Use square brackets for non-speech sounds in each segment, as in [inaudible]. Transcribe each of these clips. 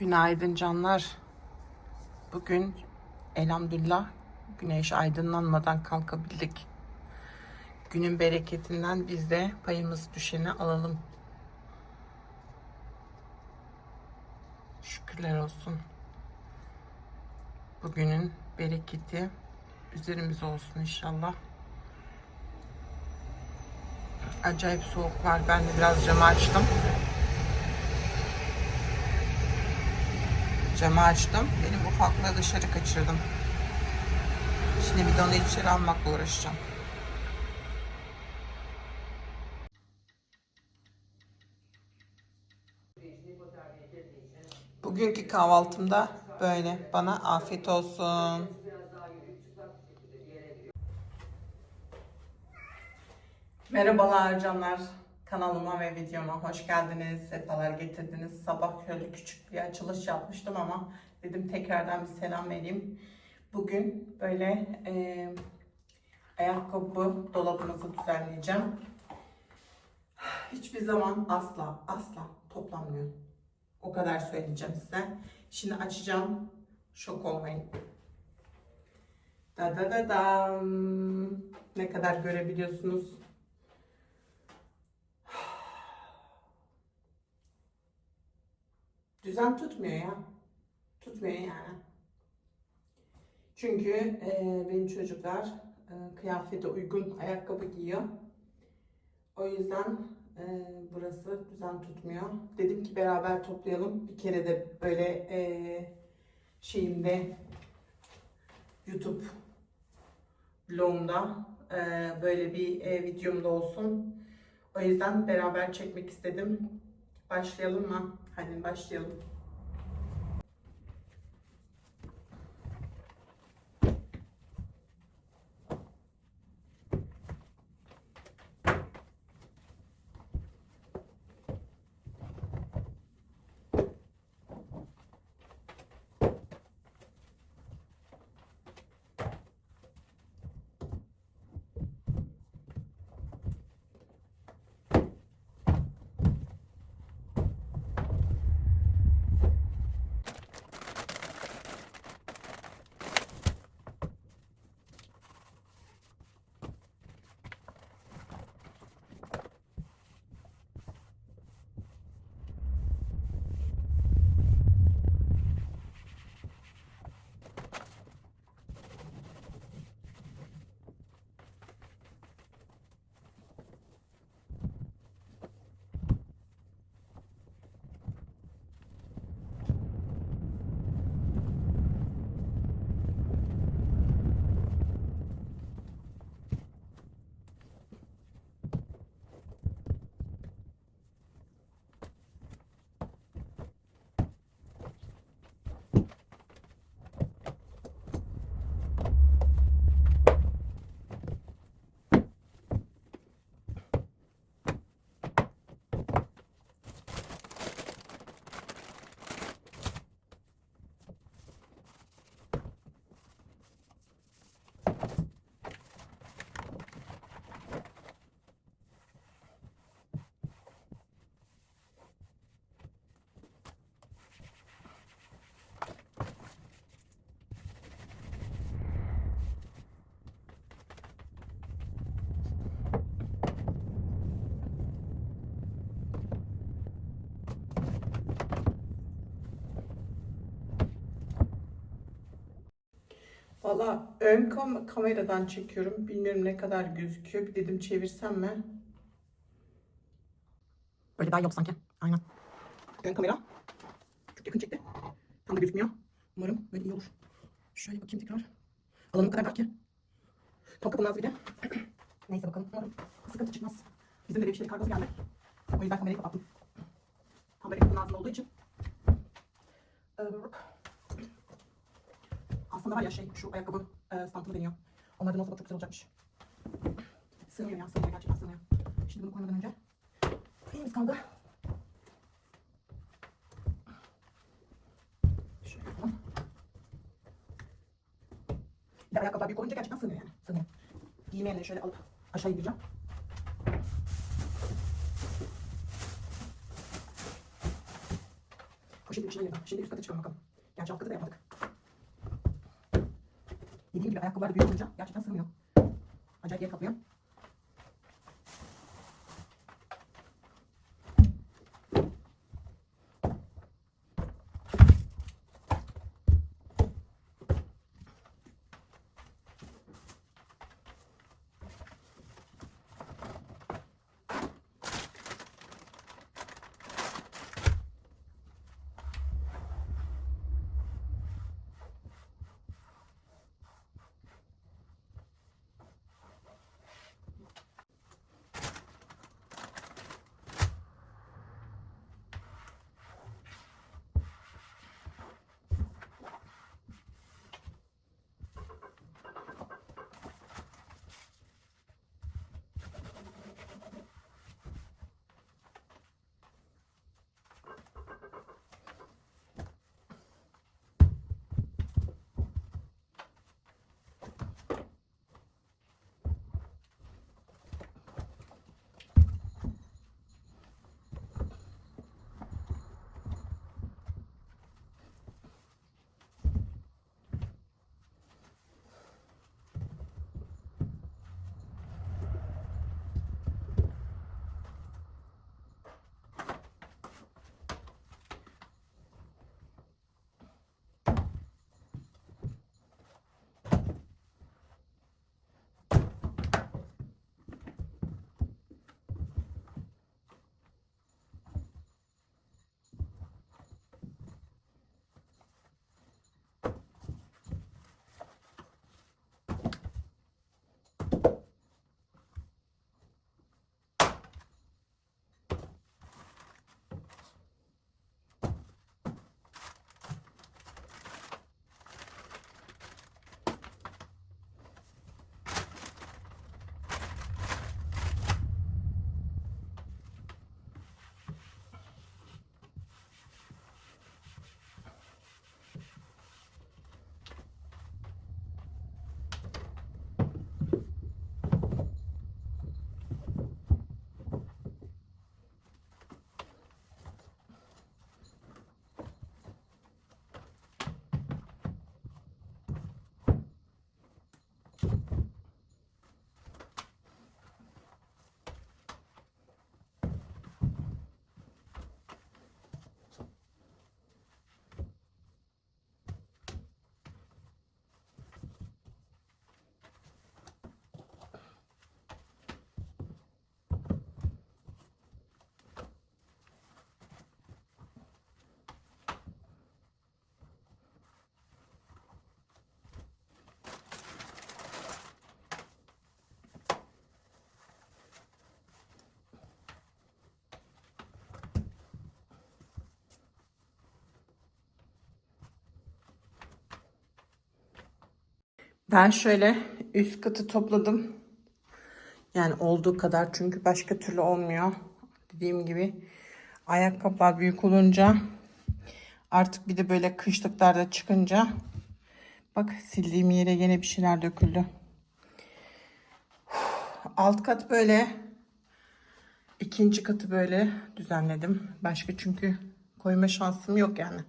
Günaydın canlar. Bugün elhamdülillah güneş aydınlanmadan kalkabildik. Günün bereketinden biz de payımız düşeni alalım. Şükürler olsun. Bugünün bereketi üzerimize olsun inşallah. Acayip soğuk var. Ben de biraz camı açtım. Camı açtım. Benim ufaklığı dışarı kaçırdım. Şimdi bir de onu içeri almakla uğraşacağım. Bugünkü kahvaltımda böyle. Bana afiyet olsun. Merhabalar canlar. Kanalıma ve videoma hoş geldiniz. Sefalar getirdiniz. Sabah şöyle küçük bir açılış yapmıştım ama dedim tekrardan bir selam vereyim. Bugün böyle e, ayakkabı dolabımızı düzenleyeceğim. Hiçbir zaman asla asla toplanmıyor. O kadar söyleyeceğim size. Şimdi açacağım. Şok olmayın. Da da da dam. Ne kadar görebiliyorsunuz? Düzen tutmuyor ya. Tutmuyor yani. Çünkü e, benim çocuklar e, kıyafete uygun ayakkabı giyiyor. O yüzden e, burası düzen tutmuyor. Dedim ki beraber toplayalım. Bir kere de böyle e, şeyimde YouTube blogumda e, böyle bir e, videomda olsun. O yüzden beraber çekmek istedim. Başlayalım mı? Hadi başlayalım. Valla ön kam- kameradan çekiyorum. Bilmiyorum ne kadar gözüküyor. Bir dedim çevirsem mi? Böyle daha oldu sanki. Aynen. Ön kamera. Çok yakın çekti. Tam da gözükmüyor. Umarım böyle iyi olur. Şöyle bakayım tekrar. Alanı o kadar dar ki. Tam kapının ağzı bir de. [clears throat] Neyse bakalım. Umarım sıkıntı çıkmaz. Bizim de bir şeylik kargosu geldi. O yüzden kamerayı kapattım. Tam böyle kapının ağzında olduğu için. Ee, aslında var ya şey şu ayakkabı e, stantını deniyor. Onlardan olsa da çok güzel olacakmış. Sığmıyor ya sığmıyor gerçekten sığmıyor. Şimdi bunu koymadan önce neyimiz kaldı? Şöyle yapalım. Bir de ayakkabılar büyük olunca gerçekten sığmıyor yani. Sığmıyor. Giymeyenleri şöyle alıp aşağı indireceğim. Poşetin içine girdim. Şimdi üst kata çıkalım bakalım. Gerçi alt katı da yapmadık. Dediğim gibi ayakkabılar da büyük olunca gerçekten sığmıyor. Acayip yer kaplıyor. Ben şöyle üst katı topladım. Yani olduğu kadar çünkü başka türlü olmuyor. Dediğim gibi ayakkabılar büyük olunca artık bir de böyle kışlıklarda çıkınca bak sildiğim yere yine bir şeyler döküldü. Alt kat böyle ikinci katı böyle düzenledim. Başka çünkü koyma şansım yok yani.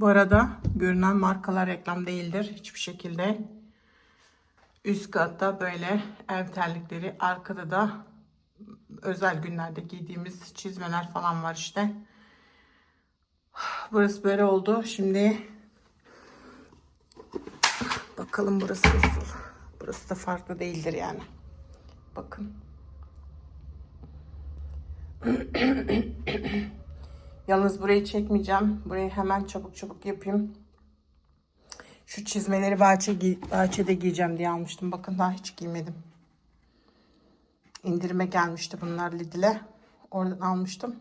Bu arada görünen markalar reklam değildir hiçbir şekilde. Üst katta böyle ev terlikleri, arkada da özel günlerde giydiğimiz çizmeler falan var işte. Burası böyle oldu. Şimdi bakalım burası nasıl. Burası da farklı değildir yani. Bakın. [clears throat] Yalnız burayı çekmeyeceğim. Burayı hemen çabuk çabuk yapayım. Şu çizmeleri bahçe bahçede giyeceğim diye almıştım. Bakın daha hiç giymedim. İndirime gelmişti bunlar Lidl'e. Oradan almıştım.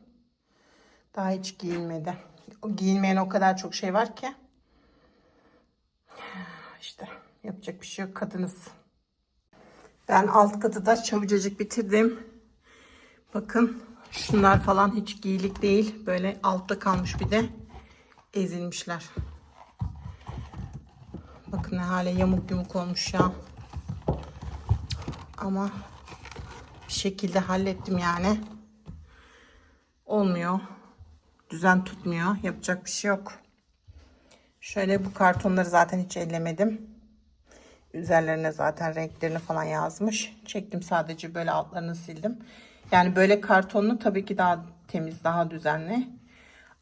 Daha hiç giyilmedi. O giyilmeyen o kadar çok şey var ki. İşte yapacak bir şey yok kadınız. Ben alt katı da çabucacık bitirdim. Bakın şunlar falan hiç giyilik değil. Böyle altta kalmış bir de ezilmişler. Bakın ne hale yamuk yumuk olmuş ya. Ama bir şekilde hallettim yani. Olmuyor. düzen tutmuyor. Yapacak bir şey yok. Şöyle bu kartonları zaten hiç ellemedim. Üzerlerine zaten renklerini falan yazmış. Çektim sadece böyle altlarını sildim. Yani böyle kartonlu tabii ki daha temiz, daha düzenli.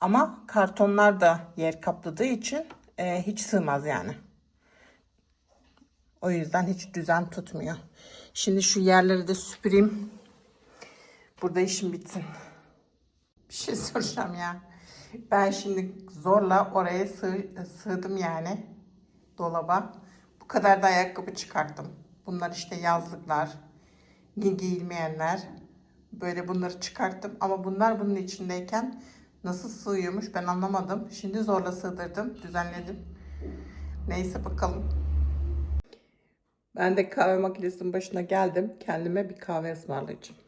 Ama kartonlar da yer kapladığı için e, hiç sığmaz yani. O yüzden hiç düzen tutmuyor. Şimdi şu yerleri de süpüreyim. Burada işim bitsin. Bir şey [laughs] soracağım ya. Ben şimdi zorla oraya sığ, sığdım yani. Dolaba. Bu kadar da ayakkabı çıkarttım. Bunlar işte yazlıklar. gi- Giyilmeyenler. Böyle bunları çıkarttım. Ama bunlar bunun içindeyken nasıl sığıyormuş ben anlamadım. Şimdi zorla sığdırdım. Düzenledim. Neyse bakalım. Ben de kahve makinesinin başına geldim. Kendime bir kahve ısmarlayacağım.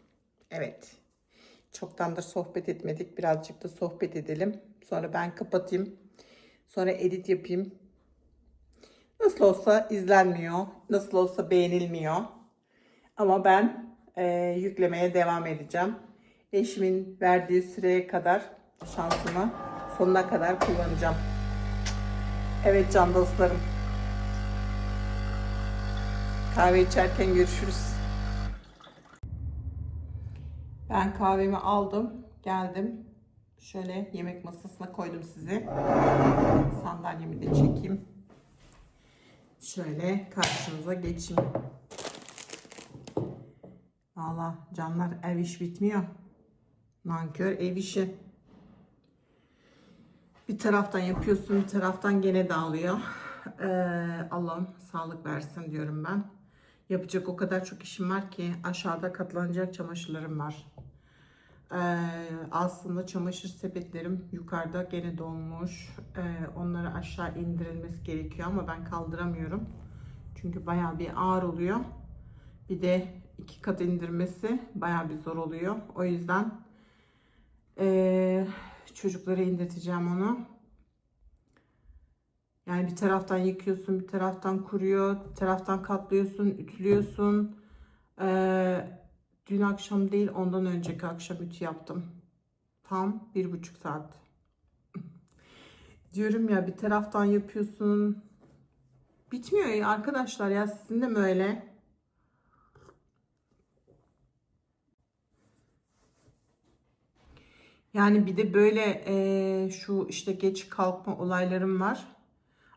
Evet. Çoktandır sohbet etmedik. Birazcık da sohbet edelim. Sonra ben kapatayım. Sonra edit yapayım. Nasıl olsa izlenmiyor. Nasıl olsa beğenilmiyor. Ama ben e, yüklemeye devam edeceğim. Eşimin verdiği süreye kadar şansımı sonuna kadar kullanacağım. Evet can dostlarım. Kahve içerken görüşürüz. Ben kahvemi aldım, geldim. Şöyle yemek masasına koydum sizi. Sandalyemi de çekeyim. Şöyle karşınıza geçeyim. Valla canlar ev iş bitmiyor. Nankör ev işi. Bir taraftan yapıyorsun, bir taraftan gene dağılıyor. Ee, Allah'ım sağlık versin diyorum ben. Yapacak o kadar çok işim var ki aşağıda katlanacak çamaşırlarım var. Ee, aslında çamaşır sepetlerim yukarıda gene dolmuş. Ee, onları aşağı indirilmesi gerekiyor ama ben kaldıramıyorum. Çünkü bayağı bir ağır oluyor. Bir de iki kat indirmesi bayağı bir zor oluyor. O yüzden ee, çocuklara indirteceğim onu. Yani bir taraftan yıkıyorsun, bir taraftan kuruyor, bir taraftan katlıyorsun, ütülüyorsun. Ee, dün akşam değil, ondan önceki akşam ütü yaptım. Tam bir buçuk saat. [laughs] Diyorum ya bir taraftan yapıyorsun. Bitmiyor ya arkadaşlar ya sizin de mi öyle? Yani bir de böyle eee, şu işte geç kalkma olaylarım var.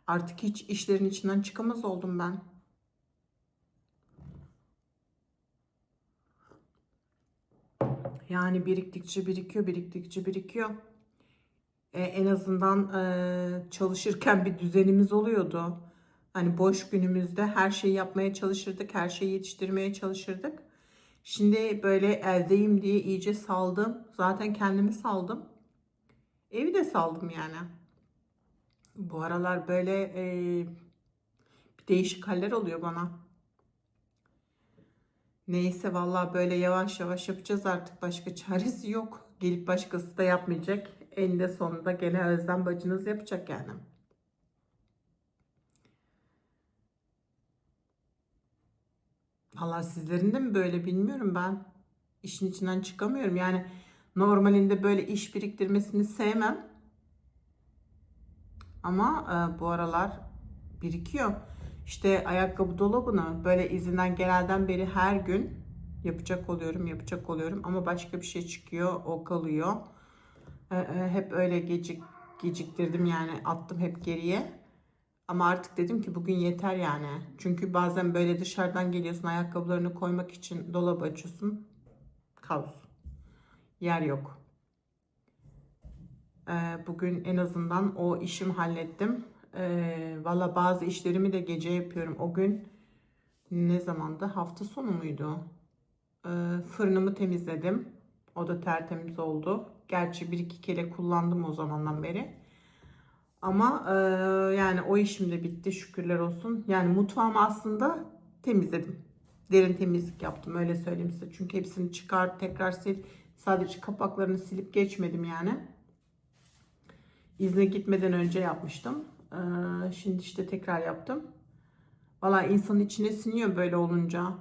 Artık hiç işlerin içinden çıkamaz oldum ben. Yani biriktikçe birikiyor, biriktikçe birikiyor. E, en azından e, çalışırken bir düzenimiz oluyordu. Hani boş günümüzde her şeyi yapmaya çalışırdık, her şeyi yetiştirmeye çalışırdık. Şimdi böyle evdeyim diye iyice saldım. Zaten kendimi saldım. Evi de saldım yani. Bu aralar böyle e, bir değişik haller oluyor bana. Neyse vallahi böyle yavaş yavaş yapacağız artık. Başka çaresi yok. Gelip başkası da yapmayacak. Eninde sonunda gene Özlem bacınız yapacak yani. Vallahi sizlerin de mi böyle bilmiyorum ben. İşin içinden çıkamıyorum. Yani normalinde böyle iş biriktirmesini sevmem. Ama e, bu aralar birikiyor. İşte ayakkabı dolabını böyle izinden genelden beri her gün yapacak oluyorum, yapacak oluyorum. Ama başka bir şey çıkıyor, o kalıyor. E, e, hep öyle gecik geciktirdim yani attım hep geriye. Ama artık dedim ki bugün yeter yani. Çünkü bazen böyle dışarıdan geliyorsun ayakkabılarını koymak için dolabı açıyorsun. Kaos. Yer yok. Ee, bugün en azından o işimi hallettim. Ee, Valla bazı işlerimi de gece yapıyorum. O gün ne zamandı? Hafta sonu muydu? Ee, fırınımı temizledim. O da tertemiz oldu. Gerçi bir iki kere kullandım o zamandan beri. Ama e, yani o işim de bitti şükürler olsun. Yani mutfağımı aslında temizledim. Derin temizlik yaptım öyle söyleyeyim size. Çünkü hepsini çıkar tekrar sil. Sadece kapaklarını silip geçmedim yani. İzne gitmeden önce yapmıştım. Ee, şimdi işte tekrar yaptım. Valla insanın içine siniyor böyle olunca.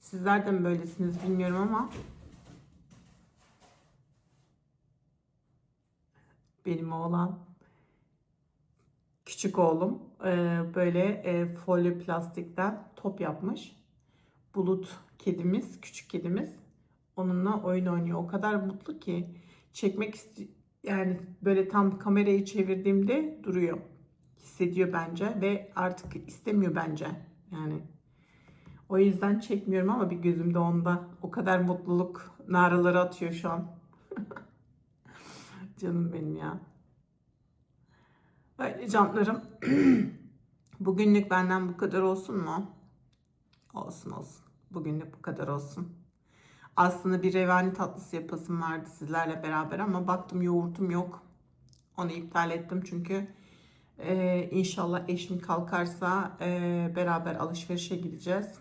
Sizler de mi böylesiniz bilmiyorum ama. benim oğlan. Küçük oğlum e, böyle e, folyo plastikten top yapmış. Bulut kedimiz, küçük kedimiz. Onunla oyun oynuyor. O kadar mutlu ki çekmek yani böyle tam kamerayı çevirdiğimde duruyor. Hissediyor bence ve artık istemiyor bence. Yani o yüzden çekmiyorum ama bir gözümde onda. O kadar mutluluk naraları atıyor şu an. [laughs] Canım benim ya. Böyle canlarım. [clears throat] Bugünlük benden bu kadar olsun mu? Olsun olsun. Bugünlük bu kadar olsun. Aslında bir revani tatlısı yapasım vardı sizlerle beraber ama baktım yoğurtum yok. Onu iptal ettim çünkü e, inşallah eşim kalkarsa e, beraber alışverişe gideceğiz.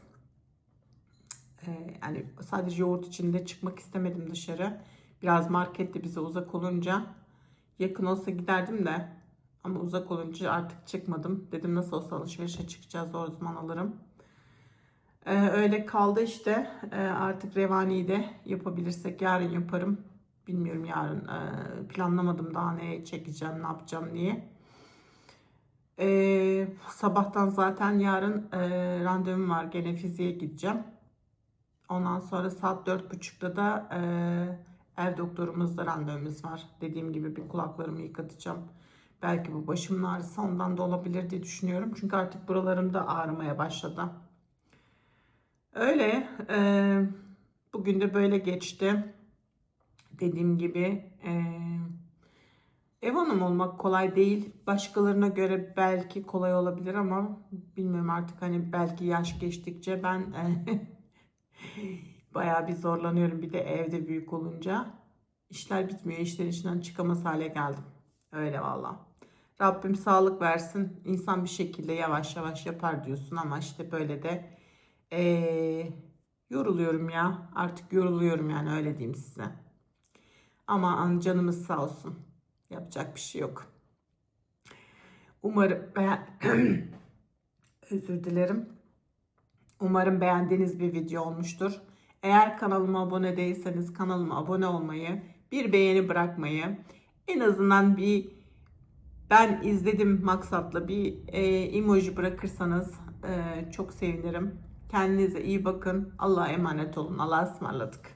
E, yani sadece yoğurt içinde çıkmak istemedim dışarı. Biraz markette bize uzak olunca yakın olsa giderdim de ama uzak olunca artık çıkmadım. Dedim nasıl olsa alışverişe çıkacağız o zaman alırım. Ee, öyle kaldı işte. Ee, artık revaniyi de yapabilirsek yarın yaparım. Bilmiyorum yarın. Ee, planlamadım daha ne çekeceğim, ne yapacağım diye. Ee, sabahtan zaten yarın e, randevum var. Gene fiziğe gideceğim. Ondan sonra saat dört buçukta da e, ev doktorumuzla randevumuz var. Dediğim gibi bir kulaklarımı yıkatacağım. Belki bu başımın ağrısı ondan da olabilir diye düşünüyorum. Çünkü artık buralarım da ağrımaya başladı. Öyle. E, bugün de böyle geçti. Dediğim gibi e, ev hanım olmak kolay değil. Başkalarına göre belki kolay olabilir ama bilmiyorum artık hani belki yaş geçtikçe ben e, [laughs] bayağı bir zorlanıyorum. Bir de evde büyük olunca işler bitmiyor. İşlerin içinden çıkamaz hale geldim. Öyle valla. Rabbim sağlık versin. İnsan bir şekilde yavaş yavaş yapar diyorsun ama işte böyle de ee, yoruluyorum ya. Artık yoruluyorum yani öyle diyeyim size. Ama an- canımız sağ olsun. Yapacak bir şey yok. Umarım beğen... [clears throat] Özür dilerim. Umarım beğendiğiniz bir video olmuştur. Eğer kanalıma abone değilseniz kanalıma abone olmayı, bir beğeni bırakmayı, en azından bir ben izledim maksatla bir e, emoji bırakırsanız e, çok sevinirim. Kendinize iyi bakın. Allah'a emanet olun. Allah'a ısmarladık.